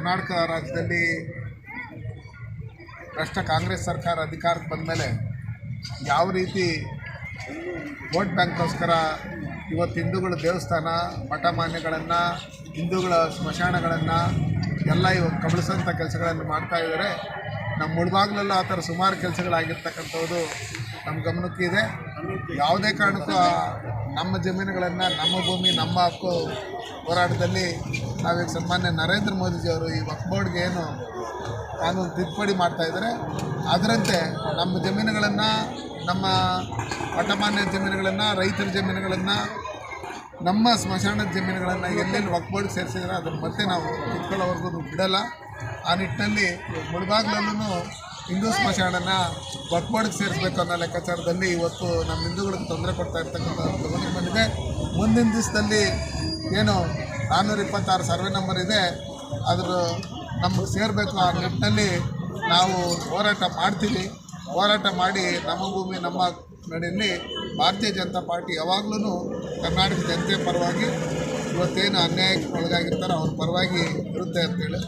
ಕರ್ನಾಟಕ ರಾಜ್ಯದಲ್ಲಿ ರಾಷ್ಟ್ರ ಕಾಂಗ್ರೆಸ್ ಸರ್ಕಾರ ಅಧಿಕಾರಕ್ಕೆ ಬಂದ ಮೇಲೆ ಯಾವ ರೀತಿ ವೋಟ್ ಬ್ಯಾಂಕ್ಗೋಸ್ಕರ ಇವತ್ತು ಹಿಂದೂಗಳ ದೇವಸ್ಥಾನ ಮಠ ಮಾನ್ಯಗಳನ್ನು ಹಿಂದೂಗಳ ಸ್ಮಶಾನಗಳನ್ನು ಎಲ್ಲ ಇವತ್ತು ಕಬಳಿಸೋಂಥ ಕೆಲಸಗಳನ್ನು ಮಾಡ್ತಾ ಇದ್ದಾರೆ. ನಮ್ಮ ಮುಳುಬಾಗ್ಲೆಲ್ಲ ಆ ಥರ ಸುಮಾರು ಕೆಲಸಗಳಾಗಿರ್ತಕ್ಕಂಥದ್ದು ನಮ್ಮ ಗಮನಕ್ಕೆ ಇದೆ. ಯಾವುದೇ ಕಾರಣಕ್ಕೂ ನಮ್ಮ ಜಮೀನುಗಳನ್ನು, ನಮ್ಮ ಭೂಮಿ, ನಮ್ಮ ಹಕ್ಕು ಹೋರಾಟದಲ್ಲಿ ನಾವೀಗ ಸನ್ಮಾನ್ಯ ನರೇಂದ್ರ ಮೋದಿಜಿಯವರು ಈ ವಕ್ ಬೋರ್ಡ್ಗೆ ಏನು ಕಾನೂನು ತಿದ್ದುಪಡಿ ಮಾಡ್ತಾ ಇದ್ದಾರೆ. ಅದರಂತೆ ನಮ್ಮ ಜಮೀನುಗಳನ್ನು, ನಮ್ಮ ಅಟಮಾನ್ಯ ಜಮೀನುಗಳನ್ನು, ರೈತರ ಜಮೀನುಗಳನ್ನು, ನಮ್ಮ ಸ್ಮಶಾನದ ಜಮೀನುಗಳನ್ನು ಎಲ್ಲೆಲ್ಲಿ ವಕ್ ಬೋರ್ಡ್ಗೆ ಸೇರಿಸಿದ್ರೆ ಅದನ್ನು ಮತ್ತೆ ನಾವು ಕಿತ್ಕೊಳ್ಳೋವರೆಗೂ ಬಿಡಲ್ಲ. ಆ ನಿಟ್ಟಿನಲ್ಲಿ ಮುಳುಬಾಗ್ಲಲ್ಲೂ ಹಿಂದೂ ಸ್ಮಶಾನನ ವಕ್ ಬೋರ್ಡ್ಗೆ ಸೇರಿಸಬೇಕು ಅನ್ನೋ ಲೆಕ್ಕಾಚಾರದಲ್ಲಿ ಇವತ್ತು ನಮ್ಮ ಹಿಂದೂಗಳಿಗೆ ತೊಂದರೆ ಕೊಡ್ತಾ ಇರ್ತಕ್ಕಂಥ ಗಮನಕ್ಕೆ ಬಂದಿದೆ. ಮುಂದಿನ ದಿವಸದಲ್ಲಿ ಏನು ನಾನ್ನೂರ ಇಪ್ಪತ್ತಾರು ಸರ್ವೆ ನಂಬರ್ ಇದೆ. ಅದ್ರ ನಮಗೆ ಸೇರಬೇಕು ಆ ನಿಟ್ಟಿನಲ್ಲಿ ನಾವು ಹೋರಾಟ ಮಾಡ್ತೀವಿ. ಹೋರಾಟ ಮಾಡಿ ನಮ್ಮ ಭೂಮಿ, ನಮ್ಮ ನಡೆಯಲ್ಲಿ ಭಾರತೀಯ ಜನತಾ ಪಾರ್ಟಿ ಯಾವಾಗಲೂ ಕರ್ನಾಟಕ ಜನತೆ ಪರವಾಗಿ ಇವತ್ತೇನು ಅನ್ಯಾಯಕ್ಕೆ ಒಳಗಾಗಿರ್ತಾರೋ ಅವ್ರ ಪರವಾಗಿ ಇರುತ್ತೆ ಅಂತೇಳಿ